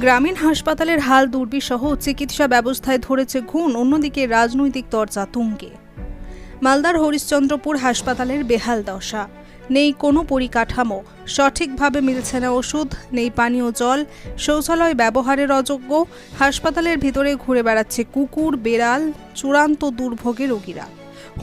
গ্রামীণ হাসপাতালের হাল দুর্বিসহ চিকিৎসা ব্যবস্থায় ধরেছে ঘুণ, অন্যদিকে রাজনৈতিক তরজা তুঙ্গে। মালদার হরিশ্চন্দ্রপুর হাসপাতালের বেহাল দশা। নেই কোনো পরিকাঠামো, সঠিকভাবে মিলছে না ওষুধ, নেই পানীয় জল, শৌচালয় ব্যবহারের অযোগ্য। হাসপাতালের ভিতরে ঘুরে বেড়াচ্ছে কুকুর, বেড়াল, চূড়ান্ত দুর্ভোগে রোগীরা।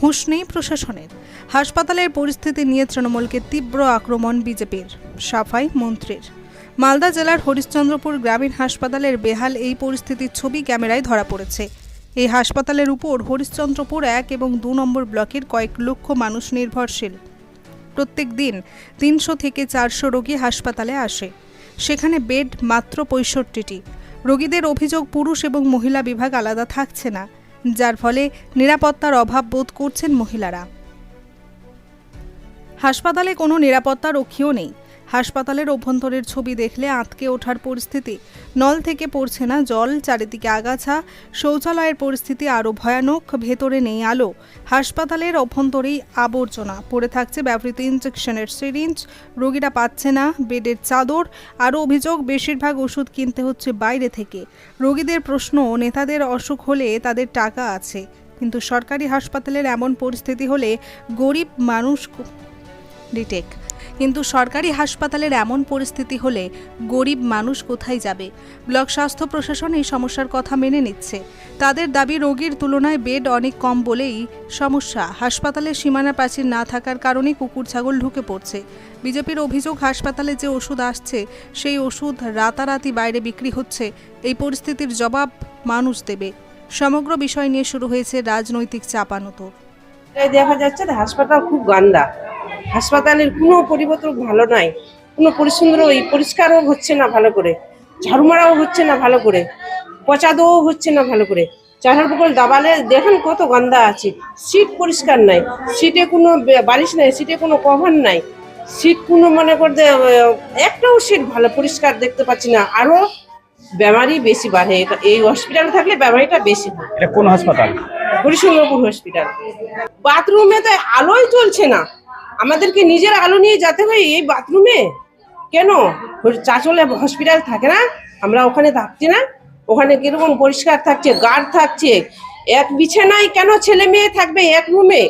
হুঁশ নেই প্রশাসনের। হাসপাতালের পরিস্থিতি নিয়ে তৃণমূলকে তীব্র আক্রমণ বিজেপির, সাফাই মন্ত্রীর। মালদা জেলার হরিশ্চন্দ্রপুর গ্রামীণ হাসপাতালের বেহাল এই পরিস্থিতির ছবি ক্যামেরায় ধরা পড়েছে। এই হাসপাতালের উপর হরিশ্চন্দ্রপুর এক এবং দু নম্বর ব্লকের কয়েক লক্ষ মানুষ নির্ভরশীল। প্রত্যেক দিন তিনশো থেকে চারশো রোগী হাসপাতালে আসে। সেখানে বেড মাত্র পঁয়ষট্টিটি। রোগীদের অভিযোগ পুরুষ এবং মহিলা বিভাগ আলাদা থাকছে না, যার ফলে নিরাপত্তার অভাব বোধ করছেন মহিলারা। হাসপাতালে কোনো নিরাপত্তা রক্ষীও নেই। হাসপাতালের অভ্যন্তরের ছবি দেখলে আঁতকে ওঠার পরিস্থিতি। নল থেকে পড়ছে না জল, চারিদিকে আগাছা। শৌচালয়ের পরিস্থিতি আরও ভয়ানক, ভেতরে নেই আলো। হাসপাতালের অভ্যন্তরেই আবর্জনা। পড়ে থাকছে ব্যবহৃত ইঞ্জেকশনের সিরিঞ্জ। রোগীরা পাচ্ছে না, বেডের চাদর। আরও অভিযোগ, বেশিরভাগ ওষুধ কিনতে হচ্ছে বাইরে থেকে। রোগীদের প্রশ্ন, নেতাদের অসুখ হলে তাদের টাকা আছে। কিন্তু সরকারি হাসপাতালের এমন পরিস্থিতি হলে গরিব মানুষ রিটেক কিন্তু সরকারি হাসপাতালের এমন পরিস্থিতি হলে গরিব মানুষ কোথায় যাবে? ব্লক স্বাস্থ্য প্রশাসন এই সমস্যার কথা মেনে নিচ্ছে। তাদের দাবি, রোগীর তুলনায় বেড অনেক কম বলেই সমস্যা। হাসপাতালের সীমানা প্রাচীর না থাকার কারণে কুকুর, ছাগল ঢুকে পড়ছে। বিজেপির অভিযোগ, হাসপাতালে যে ওষুধ আসছে, সেই ওষুধ রাতারাতি বাইরে বিক্রি হচ্ছে। এই পরিস্থিতির জবাব মানুষ দেবে। সমগ্র বিষয় নিয়ে শুরু হয়েছে রাজনৈতিক চাপানোতর এটাই দেখা যাচ্ছে হাসপাতাল খুব গান্দা। হাসপাতালের কোনো পরিবর্তন ভালো নাই কোনো পরিচ্ছন্ন ওই পরিষ্কারও হচ্ছে না ভালো করে। ঝাড়ু মারাও হচ্ছে না ভালো করে। পচা দেওয়াও হচ্ছে না ভালো করে। চাহার পুকুর দাবালে দেখেন কত গন্ধা আছে। সিট পরিষ্কার নাই। সিটে কোনো বালিশ নাই সিটে কোনো কভার নাই। সিট কোনো মনে করতে একটাও সিট ভালো পরিষ্কার দেখতে পাচ্ছি না। আরও বেমারি বেশি বাড়ে। এই হসপিটালে থাকলে বেমারিটা বেশি এটা কোন হাসপাতাল? হরিশঙ্করপুর হসপিটাল। বাথরুমে তো আলোই চলছে না। আমাদেরকে নিজের আলো নিয়ে যেতে হয় এই বাথরুমে কেন? চাচলে হসপিটাল থাকে না? আমরা ওখানে থাকছি না। ওখানে কীরকম পরিষ্কার থাকছে গার্ড থাকছে। এক বিছানায় কেন ছেলে মেয়ে থাকবে এক রুমে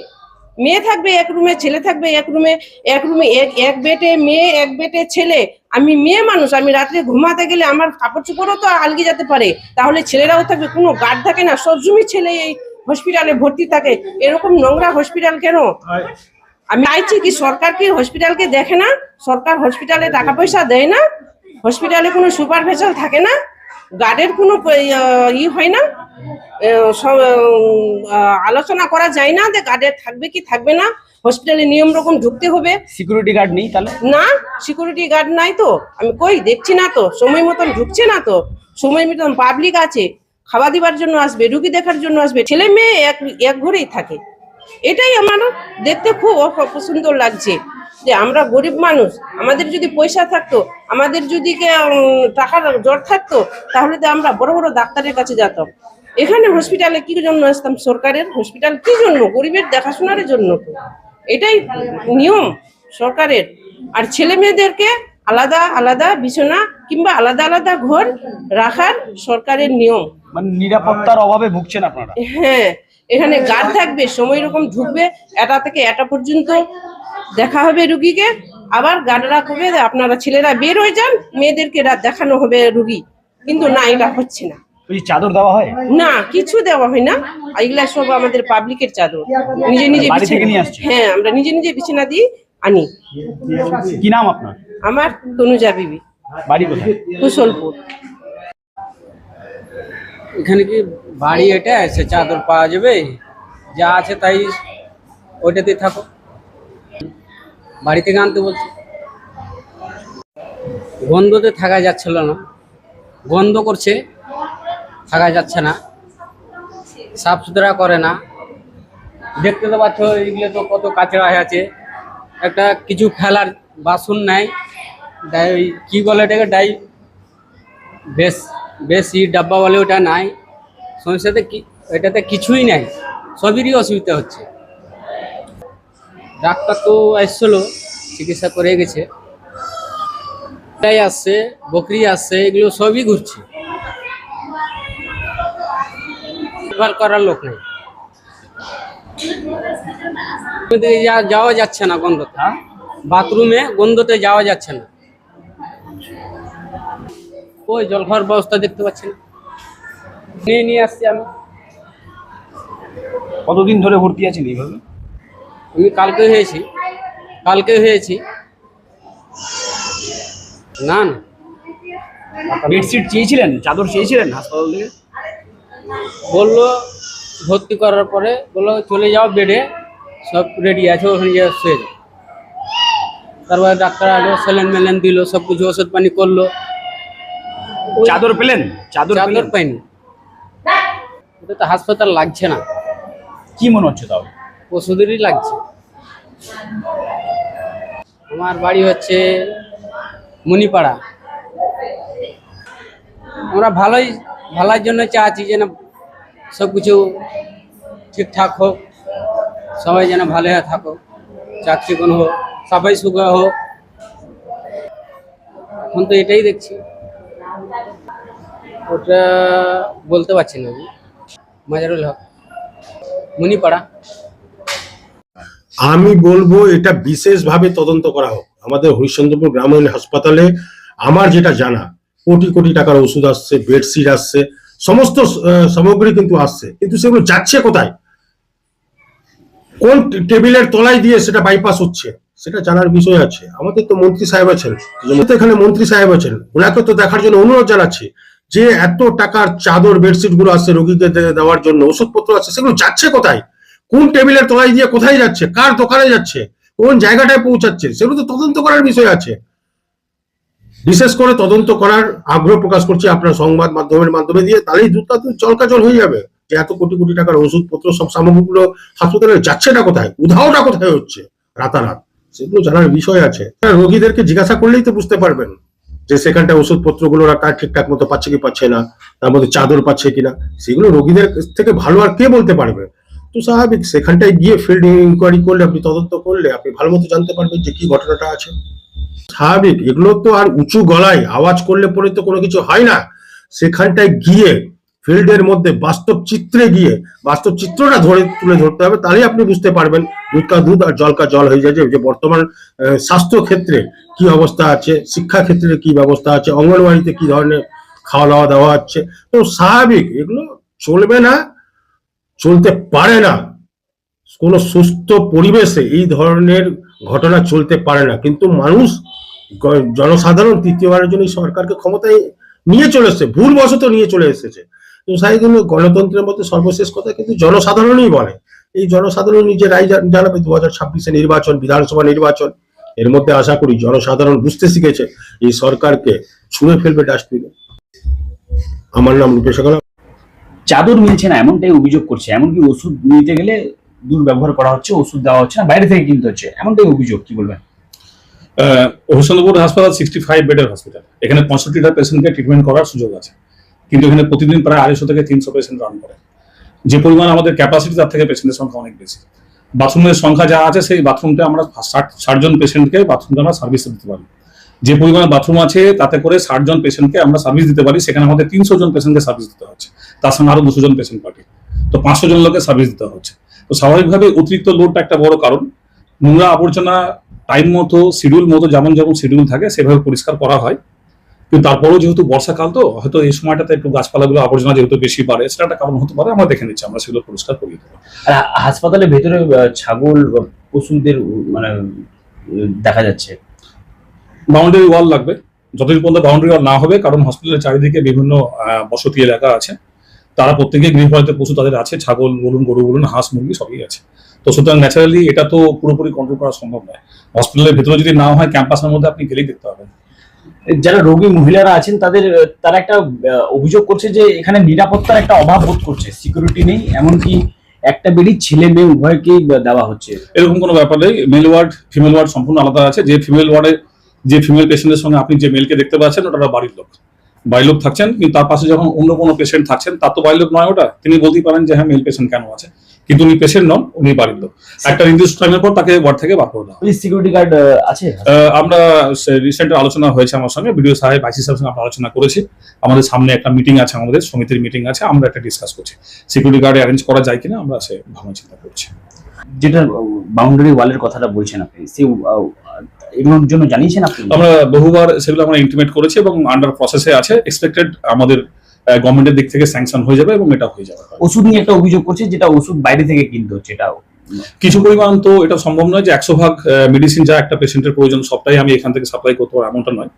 মেয়ে থাকবে এক রুমে ছেলে থাকবে এক রুমে এক রুমে এক এক বেটে মেয়ে, এক বেটে ছেলে। আমি মেয়ে মানুষ, আমি রাত্রে ঘুমাতে গেলে আমার কাপড় চোপড়ও তো আলগে যেতে পারে। তাহলে ছেলেরাও থাকবে, কোনো গার্ড থাকে না? সবসময় ছেলে এই হসপিটালে ভর্তি থাকে। এরকম নোংরা হসপিটাল কেন? আমি চাইছি কি সরকার কি হসপিটালকে দেখে না? সরকার হসপিটালে টাকা পয়সা দেয় না? হসপিটালে কোনো সুপারভাইজার থাকে না? গার্ডের কোনো প- ই হয় না? সব আলোচনা করা যায় না যে গার্ডের থাকবে কি থাকবে না? হসপিটালে নিয়ম রকম ঢুকতে হবে। সিকিউরিটি গার্ড নেই তাহলে? না সিকিউরিটি গার্ড নাই তো। আমি কই দেখছি না তো সময় মতন ঢুকছে না তো। সময় মতন পাবলিক আছে। খাওয়া দিবার জন্য আসবে রুগী দেখার জন্য আসবে। ছেলে মেয়ে এক এক ঘরেই থাকে। এটাই আমার দেখতে খুব সুন্দর লাগছে যে আমরা গরিব মানুষ আমাদের যদি পয়সা থাকতো আমাদের যদি টাকার জ্বর থাকতো তাহলে তো আমরা বড় বড় ডাক্তারের কাছে যেতাম। এখানে হসপিটালে কি জন্য আসতাম? সরকারের হসপিটাল কি জন্য? গরিবের দেখাশোনার জন্য। তো এটাই নিয়ম সরকারের। আর ছেলে মেয়েদেরকে আলাদা আলাদা বিছানা কিংবা আলাদা আলাদা ঘর রাখার সরকারের নিয়ম। মানে নিরাপত্তার অভাবে ভুগছেন আপনারা? হ্যাঁ এখানে গার্ড থাকবে সময় রকম ঢুকবে এটা থেকে এটা পর্যন্ত দেখা হবে রুগীকে। আবার গার্ডরা কবে আপনারা ছেলেরা বের হয়ে যান মেয়েদেরকে রাত দেখানো হবে রুগী। কিন্তু না এটা হচ্ছে না। চাদর দেওয়া হয়? না কিছু দেওয়া হয় না। এগুলা সব আমাদের পাবলিকের চাদর। নিজে নিজে হ্যাঁ আমরা নিজে নিজে বিছানা দিয়ে আনি। কি নাম আপনার? আমার তনুজা বিবি। বাড়ি কোথায়? কুশলপুর। এখানে কি বাড়ি এটা? সে চাদর পাওয়া যাবে? যা আছে তাই ওইটাতে থাকো বাড়ি থেকে আনতে বলছে। গন্ধতে থাকা যাচ্ছিল না। গন্ধ করছে, থাকা যাচ্ছে না। সাফ সুতরা করে না। দেখতে তো পাচ্ছ, এগুলো তো কত কাঁচড়া হয়ে আছে। একটা কিছু ফেলার বাসন নাই। ওই কী বলে এটাকে? ডাই বেশ। বেশি ডাব্বা বলে ওটা নাই। সমস্যাতে কি, এটাতে কিছুই নাই। সবেরই অসুবিধা হচ্ছে। ডাক্তার তো এসছিল, চিকিৎসা করে গেছে। এটাই আসছে বকরি আসছে এগুলো সবই ঘুরছে। ব্যবহার করার লোক নেই। যাওয়া যাচ্ছে না গন্ধটা। বাথরুমে গন্ধতে যাওয়া যাচ্ছে না। ওই জল খাওয়ার ব্যবস্থা দেখতে পাচ্ছি না নিয়ে নিয়ে আসছি আমি। কতদিন ধরে ভর্তি আছেন এইভাবে? আমি কালকে হয়েছি। কালকে হয়েছি। না না। বেডশিট চেয়েছিলেন? চাদর চেয়েছিলেন হাসপাতাল থেকে? বলল ভর্তি করার পরে বলল চলে যাও বেডে সব রেডি আছে ওখানে গিয়ে শুয়ে যাও। তারপরে ডাক্তার আলো স্যালেন ম্যালেন দিল সব কিছু ওষুধ পানি করল। চাদর পেলেন? চাদর চাদর পেলেন? পাইনি। ওটা তো হাসপাতাল লাগছে না। কি মনে হচ্ছে তাও? ওষুধেরই লাগছে। আমার বাড়ি হচ্ছে মণিপাড়া আমরা ভালোই ভালোর জন্য চাচ্ছি যেন সব কিছু ঠিকঠাক হোক। সবাই যেন ভালো হয়ে থাকো চাকরি কোন হোক সাফাই সুখা হোক। এখন তো এটাই দেখছি। ওটা বলতে পারছি না মাজারুল হক। মণিপাড়া আমি বলব এটা বিশেষভাবে তদন্ত করা হোক। আমাদের হরিশ্চন্দ্রপুর গ্রামীণ হাসপাতালে আমার যেটা জানা, কোটি কোটি টাকার ওষুধ আসছে বেডশিট আসছে, সমস্ত সামগ্রী কিন্তু আসছে। কিন্তু সেগুলো যাচ্ছে কোথায়? কোন টেবিলের তলায় দিয়ে সেটা বাইপাস হচ্ছে? সেটা জানার বিষয় আছে। আমাদের তো মন্ত্রী সাহেব আছেন। এখানে মন্ত্রী সাহেব আছেন। ওনাকে তো দেখার জন্য অনুরোধ জানাচ্ছি। যে এত টাকার চাদর বেডশিটগুলো আছে রোগীকে দেওয়ার জন্য, ওষুধপত্র আছে, সেগুলো যাচ্ছে কোথায়? কোন টেবিলের তলায় দিয়ে কোথায় যাচ্ছে? কার দোকানে যাচ্ছে? কোন জায়গাটায় পৌঁছাচ্ছে? সেগুলো তো তদন্ত করার বিষয় আছে। বিশেষ করে তদন্ত করার আগ্রহ প্রকাশ করছি আপনার সংবাদ মাধ্যমের মাধ্যমে দিয়ে, তাহলেই দুধটা তো জলকাজল হয়ে যাবে। যে এত কোটি কোটি টাকার ওষুধপত্র, সব সামগ্রীগুলো হাসপাতালে যাচ্ছে না কোথায়? উধাওটা কোথায় হচ্ছে? রাতারাত। সেগুলো জানার বিষয় আছে। রোগীদেরকে জিজ্ঞাসা করলেই তো বুঝতে পারবেন। যে সেখানটা ওষুধপত্রগুলো তার ঠিকঠাক মতো পাচ্ছে কি পাচ্ছে না, তার মধ্যে চাদর পাচ্ছে কিনা, সেগুলো রোগীদের থেকে ভালো আর কে বলতে পারবে? তো স্বাভাবিক, সেখানটায় গিয়ে ফিল্ড ইনকোয়ারি করলে, আপনি তদন্ত করলে, আপনি ভালো মতো জানতে পারবেন যে কি ঘটনাটা আছে। স্বাভাবিক, এগুলো তো আর উঁচু গলায় আওয়াজ করলে পরে তো কোনো কিছু হয় না। সেখানটায় গিয়ে ফিল্ডের মধ্যে বাস্তব চিত্রে গিয়ে, বাস্তব চিত্রটা ধরে তুলে ধরতে হবে তাহলেই আপনি বুঝতে পারবেন দুধ কা দুধ আর জল কা জল হয়ে যায় যে বর্তমান স্বাস্থ্য ক্ষেত্রে কি অবস্থা আছে শিক্ষা ক্ষেত্রে কি ব্যবস্থা আছে অঙ্গনবাড়িতে কি ধরনের খাওয়া দাওয়া দেওয়া হচ্ছে, তো স্বাভাবিক, এগুলো চলবে না, চলতে পারে না। কোনো সুস্থ পরিবেশে এই ধরনের ঘটনা চলতে পারে না, কিন্তু মানুষ জনসাধারণ তৃতীয়বারের জন্য সরকারকে ক্ষমতায় নিয়ে চলে এসেছে, ভুলবশত নিয়ে চলে এসেছে। তো সেই জন্য গণতন্ত্রের মধ্যে সর্বশেষ কথা কিন্তু জনসাধারণই বলে। এই জনসাধারণ নিজেরাই জা- জানাবে দু হাজার ছাব্বিশে নির্বাচন বিধানসভা নির্বাচন এর মধ্যে আশা করি জনসাধারণ বুঝতে শিখেছে এই সরকারকে ছুঁড়ে ফেলবে ডাস্টবিনে। আমার নাম রূপেশ। চাদর মিলছে না এমনটাই অভিযোগ করছে। এমনকি ওষুধ নিতে গেলে দুর্ব্যবহার করা হচ্ছে ওষুধ দেওয়া হচ্ছে না বাইরে থেকে কিনতে হচ্ছে। এমনটাই অভিযোগ কি বলবেন? আহ, হরিশ্চন্দ্রপুর হাসপাতাল সিক্সটি ফাইভ বেডের হসপিটাল এখানে পঁয়ষট্টিটা পেশেন্টকে ট্রিটমেন্ট করার সুযোগ আছে। কিন্তু এখানে প্রতিদিন প্রায় আড়াইশো থেকে তিনশো পেশেন্ট রান করে। যে পরিমাণ আমাদের ক্যাপাসিটি তার থেকে পেশেন্টের সংখ্যা অনেক বেশি। বাথরুমের সংখ্যা যা আছে সেই বাথরুমটা আমরা ষাট ষাট জন পেশেন্টকে বাথরুমটা আমরা সার্ভিস দিতে পারি। যে পরিমাণ বাথরুম আছে তাতে করে ষাট জন পেশেন্টকে আমরা সার্ভিস দিতে পারি। সেখানে আমাদের তিনশো জন পেশেন্টকে সার্ভিস দিতে হচ্ছে। তার সঙ্গে আরও দুশো জন পেশেন্ট পার্টি তো পাঁচশো জন লোকের সার্ভিস দিতে হচ্ছে। তো স্বাভাবিকভাবে অতিরিক্ত লোডটা একটা বড় কারণ। নোংরা আবর্জনা টাইম মতো শিডিউল মতো যেমন যেমন শিডিউল থাকে, সেভাবে পরিষ্কার করা হয়। কিন্তু তারপরেও যেহেতু বর্ষাকাল তো হয়তো এই সময়টাতে একটু গাছপালাগুলো আবর্জনা যেহেতু বেশি বাড়ে সেটা একটা কারণ হতে পারে আমরা দেখে নিচ্ছি আমরা সেগুলো পরিষ্কার করিয়ে দেবো। আর হাসপাতালের ভেতরে ছাগল পশুদের মানে দেখা যাচ্ছে। বাউন্ডারি ওয়াল লাগবে। যতদিন পর্যন্ত বাউন্ডারি ওয়াল না হবে কারণ হসপিটালের চারিদিকে বিভিন্ন বসতি এলাকা আছে। তারা প্রত্যেকে গৃহপালিত পশু তাদের আছে ছাগল বলুন গরু বলুন হাঁস মুরগি সবই আছে। তো সুতরাং ন্যাচারালি এটা তো পুরোপুরি কন্ট্রোল করা সম্ভব নয়। হসপিটালের ভেতরে যদি না হয় ক্যাম্পাসের মধ্যে আপনি গেলেই দেখতে পাবেন। যারা রোগী মহিলারা আছেন, তাদের তারা একটা অভিযোগ করছে যে এখানে নিরাপত্তার একটা অভাব বোধ করছে। সিকিউরিটি নেই, এমনকি একটা বেডি ছেলে মেয়ে উভয়কেই দেওয়া হচ্ছে। এরকম কোনো ব্যাপার নেই মেল ওয়ার্ড ফিমেল ওয়ার্ড সম্পূর্ণ আলাদা আছে। যে ফিমেল ওয়ার্ডে যে ফিমেল পেশেন্টের সঙ্গে আপনি যে মেলকে দেখতে পাচ্ছেন, ওটা বাড়ির লোক। বাড়ির লোক থাকছেন, কিন্তু তার পাশে যখন অন্য কোনো পেশেন্ট থাকছেন, তার তো বাড়ির লোক নয় ওটা? তিনি বলতেই পারেন যে হ্যাঁ মেল পেশেন্ট কেন আছে? কিন্তু উনি পেশেন্ট নন উনি বাড়ির লোক। একটা নির্দিষ্ট টাইমের পর তাকে ওয়ার্ড থেকে বার করে দেওয়া সিকিউরিটি গার্ড আছে? আমরা রিসেন্ট আলোচনা হয়েছে আমার সঙ্গে। ভিডিও সাহেব আইসি সাহেবের সঙ্গে আমরা আলোচনা করেছি। আমাদের সামনে একটা মিটিং আছে আমাদের সমিতির মিটিং আছে আমরা একটা ডিসকাস করছি। সিকিউরিটি গার্ড অ্যারেঞ্জ করা যায় কিনা আমরা সে ভাবনা চিন্তা করছি। যেটা বাউন্ডারি ওয়ালের কথাটা বলছেন আপনি সেই এগুলোর জন্য জানিয়েছেন আপনি? আমরা বহুবার সেগুলো আমরা ইন্টিমেট করেছি এবং আন্ডার প্রসেসে আছে। এক্সপেক্টেড আমাদের গভর্নমেন্টের দিক থেকে স্যাংশন হয়ে যাবে এবং এটা হয়ে যাবে। ওষুধ নিয়ে একটা অভিযোগ করছে যেটা ওষুধ বাইরে থেকে কিনতে হচ্ছে এটাও। কিছু পরিমাণ তো এটা সম্ভব নয় যে একশো ভাগ মেডিসিন যা একটা পেশেন্টের প্রয়োজন সবটাই আমি এখান থেকে সাপ্লাই করতে পারব এমনটা নয়।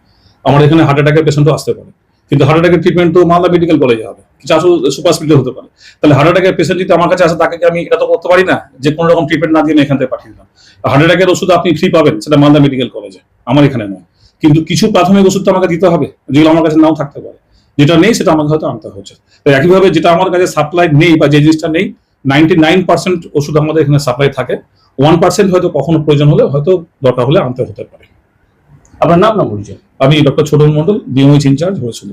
আমার এখানে হার্ট অ্যাটাকের পেশেন্টও আসতে পারে। কিন্তু হার্ট অ্যাটাকের ট্রিটমেন্ট তো মালদা মেডিকেল কলেজে হবে। কিছু আসলে সুপার স্পিডে হতে পারে। তাহলে হার্ট অ্যাটাকের পেশেন্ট যদি আমার কাছে আসে তাকে আমি এটা তো করতে পারি না? যে কোনো রকম ট্রিটমেন্ট না দিয়ে আমি এখান থেকে পাঠিয়ে দিলাম। হার্ট অ্যাটাকের ওষুধ আপনি ফ্রি পাবেন সেটা মালদা মেডিকেল কলেজে আমার এখানে নয়। কিন্তু কিছু প্রাথমিক ওষুধ তো আমাকে দিতে হবে যেগুলো আমার কাছে নাও থাকতে পারে। যেটা নেই সেটা আমাকে হয়তো আনতে হচ্ছে। তো একইভাবে যেটা আমার কাছে সাপ্লাই নেই বা যে জিনিসটা নেই নাইনটি নাইন পার্সেন্ট ওষুধ আমাদের এখানে সাপ্লাই থাকে। ওয়ান পার্সেন্ট হয়তো কখনো প্রয়োজন হলে হয়তো দরকার হলে আনতে হতে পারে। আপনার নাম না পরিচয়? আমি doctor Chhotan Mondal BMH in charge হয়েছিল